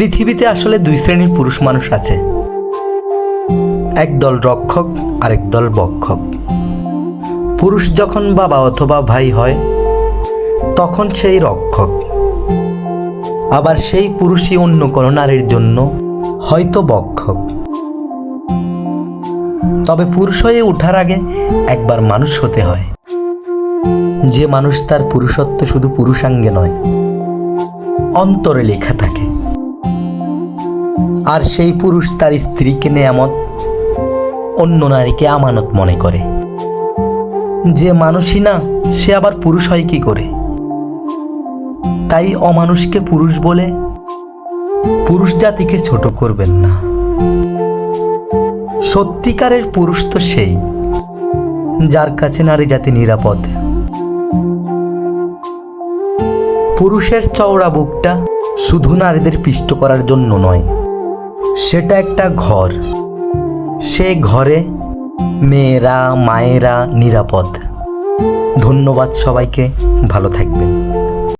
পৃথিবীতে আসলে দুই শ্রেণির পুরুষ মানুষ আছে। একদল রক্ষক, আরেক দল বক্ষক। পুরুষ যখন বাবা অথবা ভাই হয়, তখন সেই রক্ষক। আবার সেই পুরুষই অন্য কোনো নারীর জন্য হয়তো বক্ষক। তবে পুরুষ হয়ে ওঠার আগে একবার মানুষ হতে হয়। যে মানুষ তার পুরুষত্ব শুধু পুরুষাঙ্গে নয়, অন্তরে লেখা থাকে। আর সেই পুরুষ তার স্ত্রীকে নেয়ামত, অন্য নারীকে আমানত মনে করে। যে মানুষই না, সে আবার পুরুষ হয় কি করে? তাই অমানুষকে পুরুষ বলে পুরুষ জাতিকে ছোট করবেন না। সত্যিকারের পুরুষ তো সেই, যার কাছে নারী জাতি নিরাপদ। পুরুষের চওড়া বুকটা শুধু নারীদের পিষ্ট করার জন্য নয় সেটা একটা ঘর। সে ঘরে মেয়েরা মায়েরা নিরাপদ। ধন্যবাদ সবাইকে ভালো থাকবেন।